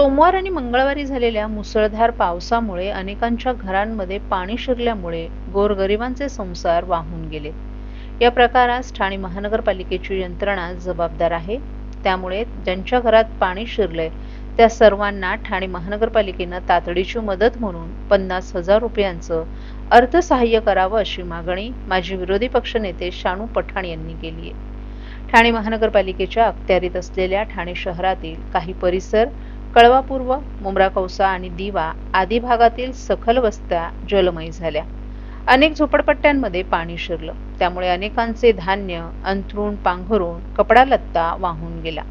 सोमवार आणि मंगळवारी झालेल्या मुसळधार पावसामुळे अनेकांच्या घरांमध्ये पाणी शिरल्यामुळे गोरगरिबांचे संसार वाहून गेले. या प्रकारास ठाणे महानगरपालिकेची यंत्रणा जबाबदार आहे. त्यामुळे ज्यांच्या घरात पाणी शिरले त्या सर्वांना ठाणे महानगरपालिकेनं तातडीची मदत म्हणून पन्नास हजार रुपयांचं अर्थसहाय्य करावं अशी मागणी माजी विरोधी पक्षनेते शाणू पठाण यांनी केली आहे ठाणे महानगरपालिकेच्या अखत्यारीत असलेल्या ठाणे शहरातील काही परिसर कळवापूर्व पूर्व कौसा आणि दिवा आदी भागातील सखल वस्त्या जलमयी झाल्या. अनेक झोपडपट्ट्यांमध्ये पाणी शिरलं. त्यामुळे अनेकांचे धान्य अंथरूण पांघरून कपडा लत्ता वाहून गेला.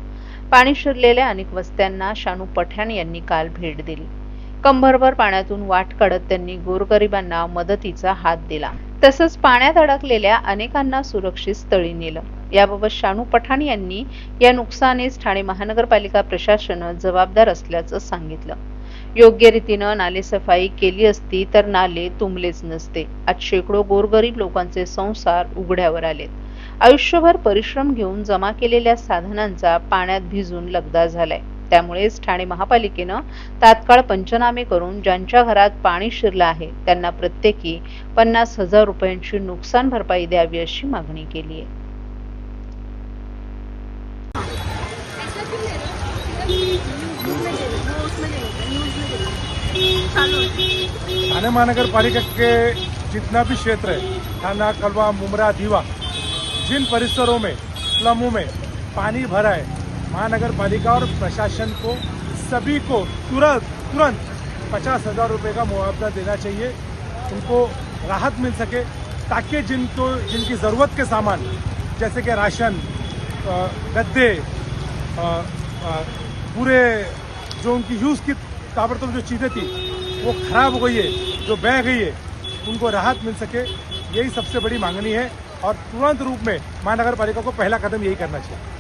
पाणी शिरलेल्या अनेक वस्त्यांना शानू पठाण यांनी काल भेट दिली. कंभरभर पाण्यातून वाट काढत त्यांनी गोरगरिबांना मदतीचा हात दिला. तसंच पाण्यात अडकलेल्या अनेकांना सुरक्षित स्थळी नेलं. याबाबत शाणू पठाण यांनी या नुकसानीस ठाणे महानगरपालिका प्रशासन जबाबदार असल्याचं सांगितलं. योग्य रीतीनं नालेसफाई केली असती तर नाले तुंबलेच नसते. आज शेकडो गोरगरीब लोकांचे संसार उघड्यावर आलेत. आयुष्यभर परिश्रम घेऊन जमा केलेल्या साधनांचा पाण्यात भिजून लगदा झालाय. त्यामुळेच ठाणे महापालिकेनं तात्काळ पंचनामे करून ज्यांच्या घरात पाणी शिरलं आहे त्यांना प्रत्येकी पन्नास हजार रुपयांची नुकसान भरपाई द्यावी अशी मागणी केली आहे थाने महानगर पालिका के जितना भी क्षेत्र है, थाना, कलवा, मुमरा, दीवा, जिन परिसरों में, स्लमों में पानी भरा है महानगर पालिका और प्रशासन को, सभी को तुरंत तुरंत पचास हज़ार रुपये का मुआवजा देना चाहिए। उनको राहत मिल सके, ताकि जिनको, जिनकी ज़रूरत के सामान, जैसे कि राशन गद्दे पूरे जो उनकी यूज़ की ताबड़तोड़ जो चीज़ें थी वो खराब हो गई है जो बह गई है उनको राहत मिल सके यही सबसे बड़ी मांगनी है और तुरंत रूप में महानगर पालिका को पहला कदम यही करना चाहिए।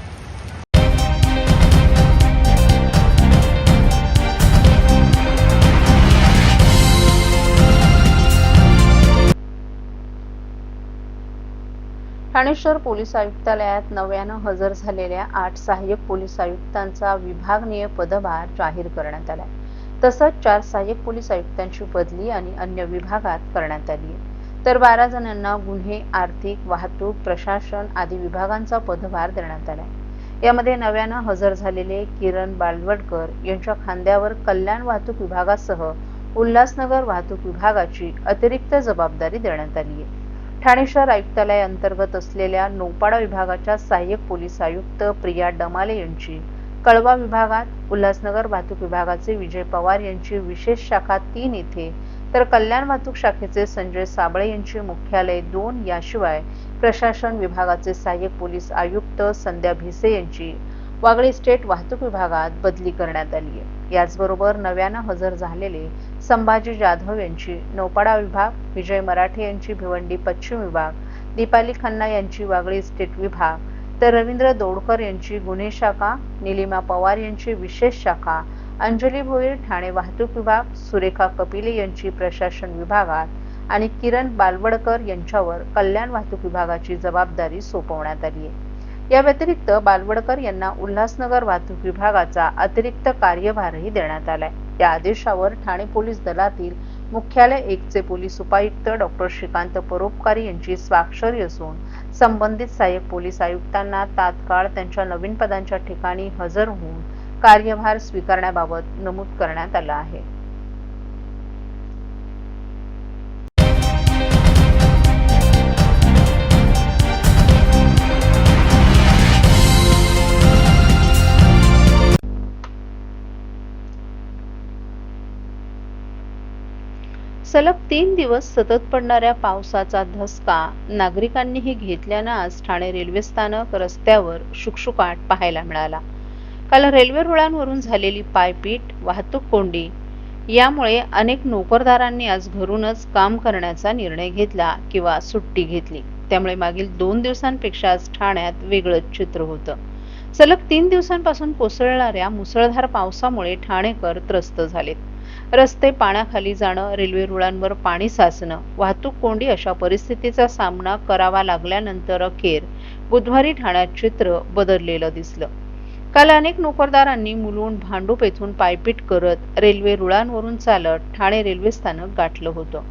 ठाणे शहर पोलीस आयुक्तालयात नव्यानं हजर झालेल्या आठ सहाय्यक पोलीस आयुक्तांचा विभागनीय पदभार जाहीर करण्यात आला तसंच चार सहाय्यक पोलीस आयुक्तांची बदली आणि अन्य विभागात करण्यात आली तर बारा जणांना गुन्हे आर्थिक वाहतूक प्रशासन आदी विभागांचा पदभार देण्यात आला यामध्ये नव्यानं हजर झालेले किरण बालवडकर यांच्या खांद्यावर कल्याण वाहतूक विभागासह उल्हासनगर वाहतूक विभागाची अतिरिक्त जबाबदारी देण्यात आली आहे. ठाणे शहर आयुक्तालय अंतर्गत असलेल्या नौपाडा विभागाच्या सहाय्यक पोलीस आयुक्त प्रिया डमाले यांची कळवा विभागात उल्हासनगर वाहतूक विभागाचे विजय पवार यांची विशेष शाखा तीन येथे तर कल्याण वाहतूक शाखेचे संजय साबळे यांचे मुख्यालय दोन याशिवाय प्रशासन विभागाचे सहाय्यक पोलीस आयुक्त संध्या भिसे यांची. वागळी स्टेट वाहतूक विभागात बदली करण्यात आली आहे. याचबरोबर नव्यानं हजर झालेले संभाजी जाधव यांची नौपाडा विभाग विजय मराठे यांची भिवंडी पश्चिम विभाग दीपाली खन्ना यांची वागळी स्टेट विभाग तर रवींद्र दोडकर यांची गुन्हे शाखा निलिमा पवार यांची विशेष शाखा अंजली भोईर ठाणे वाहतूक विभाग सुरेखा कपिले यांची प्रशासन विभागात आणि किरण बालवडकर यांच्यावर कल्याण वाहतूक विभागाची जबाबदारी सोपवण्यात आली आहे. या व्यतिरिक्त बालवडकर यांना उल्हासनगर वाहतूक विभागाचा अतिरिक्त कार्यभारही देण्यात आलाय. या आदेशावर ठाणे पोलीस दलातील मुख्यालय एकचे पोलीस उपायुक्त डॉक्टर श्रीकांत परोपकारी यांची स्वाक्षरी असून संबंधित सहाय्यक पोलीस आयुक्तांना तात्काळ त्यांच्या नवीन पदांच्या ठिकाणी हजर होऊन कार्यभार स्वीकारण्याबाबत नमूद करण्यात आलं आहे. सलग तीन दिवस सतत पडणाऱ्या पावसाचा धसका नागरिकांनीही घेतल्यानं आज ठाणे रेल्वे स्थानक रस्त्यावर शुकशुकाट पाहायला मिळाला. काल रेल्वे रुळांवरून झालेली पायपीट वाहतूक कोंडी यामुळे अनेक नोकरदारांनी आज घरूनच काम करण्याचा निर्णय घेतला किंवा सुट्टी घेतली. त्यामुळे मागील दोन दिवसांपेक्षा आज ठाण्यात वेगळंच चित्र होतं. सलग तीन दिवसांपासून कोसळणाऱ्या मुसळधार पावसामुळे ठाणेकर त्रस्त झालेत. रस्ते पाण्याखाली जाणं रेल्वे रुळांवर पाणी साचणं वाहतूक कोंडी अशा परिस्थितीचा सामना करावा लागल्यानंतर अखेर बुधवारी ठाण्यात चित्र बदललेलं दिसलं. काल अनेक नोकरदारांनी मुलून भांडूप येथून पायपीट करत रेल्वे रुळांवरून चालत ठाणे रेल्वे स्थानक गाठलं होतं.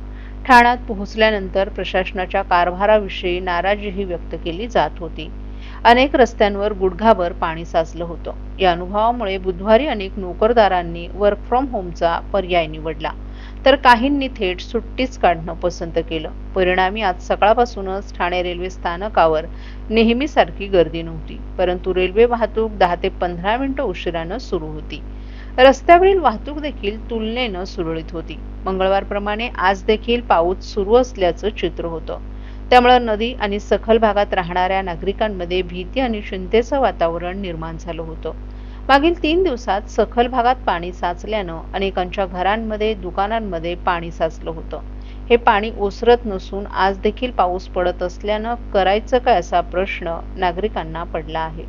ठाण्यात पोहोचल्यानंतर प्रशासनाच्या कारभाराविषयी नाराजीही व्यक्त केली जात होती. अनेक रस्त्यांवर गुडघाभर पाणी साचलं होतं. या अनुभवामुळे बुधवारी अनेक नोकरदारांनी वर्क फ्रॉम होमचा पर्याय निवडला. तर काहींनी थेट सुट्टीच काढणं पसंत केलं. परिणामी आज सकाळपासूनच ठाणे रेल्वे स्थानकावर नेहमीसारखी गर्दी नव्हती परंतु रेल्वे वाहतूक दहा ते पंधरा मिनिटं उशिरानं सुरू होती. रस्त्यावरील वाहतूक देखील तुलनेनं सुरळीत होती. मंगळवारप्रमाणे आज देखील पाऊस सुरू असल्याचं चित्र होतं. त्यामुळे नदी आणि सखल भागात राहणाऱ्या नागरिकांमध्ये भीती आणि चिंतेचं वातावरण निर्माण झालं होतं. मागील तीन दिवसात सखल भागात पाणी साचल्यानं अनेकांच्या घरांमध्ये दुकानांमध्ये पाणी साचलं होतं. हे पाणी ओसरत नसून आज देखील पाऊस पडत असल्यानं करायचं काय असा प्रश्न नागरिकांना पडला आहे.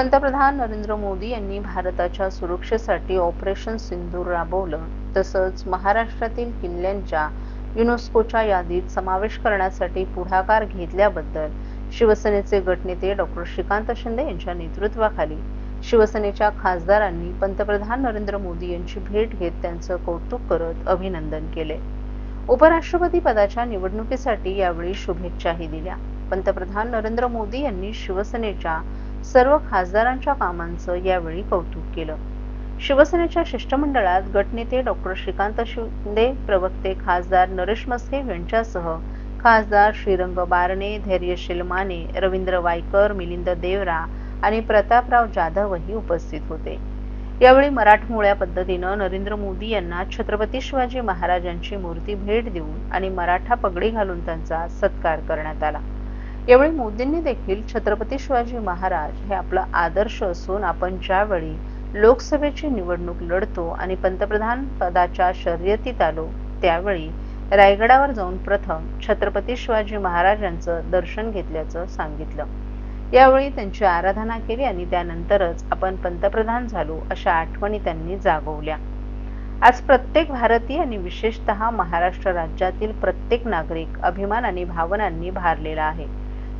पंतप्रधान नरेंद्र मोदी यांनी भारताच्या सुरक्षेसाठी ऑपरेशन सिंधूर राबवलं. तसंच महाराष्ट्रातील किल्ल्यांच्या युनेस्कोच्या यादीत समावेश करण्यासाठी पुढाकार घेतल्याबद्दल शिवसेनेचे गटनेते डॉक्टर श्रीकांत शिंदे यांच्या नेतृत्वाखाली शिवसेनेच्या खासदारांनी पंतप्रधान नरेंद्र मोदी यांची भेट घेत त्यांचं कौतुक करत अभिनंदन केले. उपराष्ट्रपती पदाच्या निवडणुकीसाठी यावेळी शुभेच्छाही दिल्या. पंतप्रधान नरेंद्र मोदी यांनी शिवसेनेच्या सर्व खासदारांच्या कामांचं यावेळी कौतुक केलं. शिवसेनेच्या शिष्टमंडळात गटनेते डॉक्टर श्रीकांत शिंदे प्रवक्ते खासदार नरेश मस्के यांच्यासह खासदार श्रीरंग बारणे धैर्यशील माने रवींद्र वायकर मिलिंद देवरा आणि प्रतापराव जाधवही उपस्थित होते. यावेळी मराठमोळ्या पद्धतीनं नरेंद्र मोदी यांना छत्रपती शिवाजी महाराजांची मूर्ती भेट देऊन आणि मराठा पगडी घालून त्यांचा सत्कार करण्यात आला. यावेळी मोदींनी देखील छत्रपती शिवाजी महाराज हे आपला आदर्श असून आपण ज्यावेळी लोकसभेची निवडणूक लढतो आणि पंतप्रधान पदाच्या शर्यतीत आलो त्यावेळी रायगडावर जाऊन प्रथम छत्रपती शिवाजी महाराजांचं दर्शन घेतल्याचं सांगितलं. यावेळी त्यांची आराधना केली आणि त्यानंतरच आपण पंतप्रधान झालो अशा आठवणी त्यांनी जागवल्या. आज प्रत्येक भारतीय आणि विशेषतः महाराष्ट्र राज्यातील प्रत्येक नागरिक अभिमान आणि भावनांनी भारलेला आहे.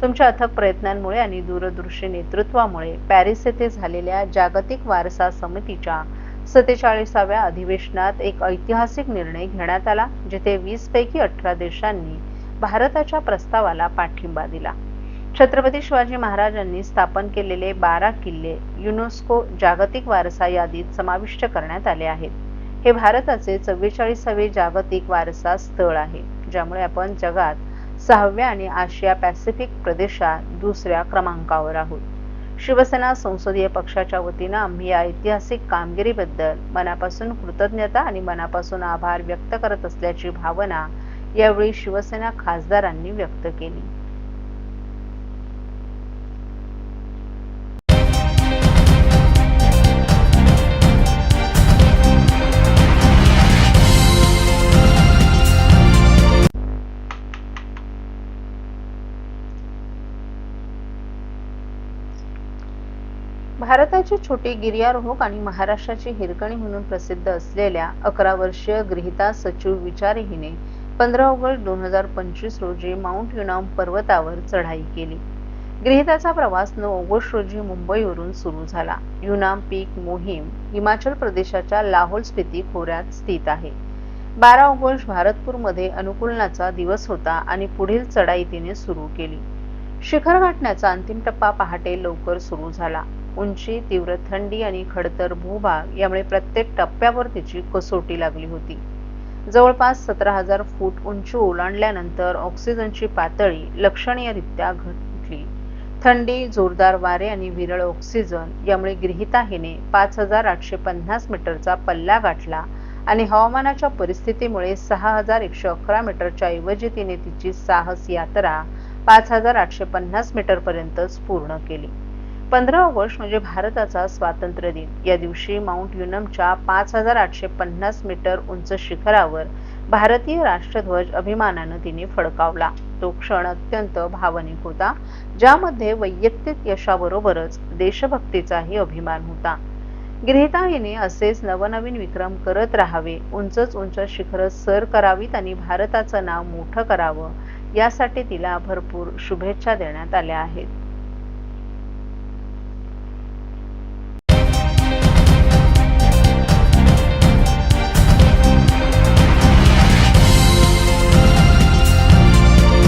तुमच्या अथक प्रयत्नांमुळे आणि दूरदृश्य नेतृत्वामुळे पॅरिस येथे झालेल्या जागतिक वारसा समितीच्या सत्तेचाळीसाव्या अधिवेशनात एक ऐतिहासिक निर्णय घेण्यात आला जिथे वीस पैकी अठरा देशांनी भारताच्या प्रस्तावाला पाठिंबा दिला. छत्रपती शिवाजी महाराजांनी स्थापन केलेले बारा किल्ले युनेस्को जागतिक वारसा यादीत समाविष्ट करण्यात आले आहेत. हे भारताचे चव्वेचाळीसावे जागतिक वारसा स्थळ आहे ज्यामुळे आपण जगात सहाव्या आणि आशिया पॅसिफिक प्रदेशात दुसऱ्या क्रमांकावर आहोत. शिवसेना संसदीय पक्षाच्या वतीनं आम्ही या ऐतिहासिक कामगिरीबद्दल मनापासून कृतज्ञता आणि मनापासून आभार व्यक्त करत असल्याची भावना यावेळी शिवसेना खासदारांनी व्यक्त केली. भारताची छोटी गिर्यारोहक आणि महाराष्ट्राची हिरकणी म्हणून प्रसिद्ध असलेल्या अकरा वर्षीय गृहिता सचिव विचारे हिने पंधरा ऑगस्ट दोन हजार पंचवीस रोजी माउंट युनाम पर्वतावर चढाई केली. गृहिताचा प्रवास नऊ ऑगस्ट रोजी मुंबईवरून सुरू झाला. युनाम पीक मोहीम हिमाचल प्रदेशाच्या लाहोल स्पिती खोऱ्यात स्थित आहे. बारा ऑगस्ट भारतपूरमध्ये अनुकूलनाचा दिवस होता आणि पुढील चढाई तिने सुरू केली. शिखर गाठण्याचा अंतिम टप्पा पहाटे लवकर सुरू झाला. उंची तीव्र थंडी आणि खडतर भूभाग यामुळे प्रत्येक टप्प्यावर तिची कसोटी लागली होती. जवळपास सतरा हजार फूट उंची ओलांडल्यानंतर ऑक्सिजनची पातळी लक्षणीयरित्या घटली. थंडी जोरदार वारे आणि विरळ ऑक्सिजन यामुळे गृहिता पाच हजार आठशे पन्नास मीटरचा पल्ला गाठला आणि हवामानाच्या परिस्थितीमुळे सहा हजार एकशे अकरा मीटरच्या ऐवजी तिने तिची साहस यात्रा पाच हजार आठशे पन्नास मीटर पर्यंतच पूर्ण केली. पंधरा ऑगस्ट म्हणजे भारताचा स्वातंत्र्य दिन. या दिवशी माउंट युनमच्या पाच हजार आठशे पन्नास मीटर उंच शिखरावर भारतीय राष्ट्रध्वज अभिमानानं तिने फडकावला. तो क्षण अत्यंत भावनिक होता ज्यामध्ये वैयक्तिक यशाबरोबरच देशभक्तीचाही अभिमान होता. गृहिता हिने असेच नवनवीन विक्रम करत राहावे उंचच उंच शिखर सर करावीत आणि भारताचं नाव मोठं करावं यासाठी तिला भरपूर शुभेच्छा देण्यात आल्या आहेत.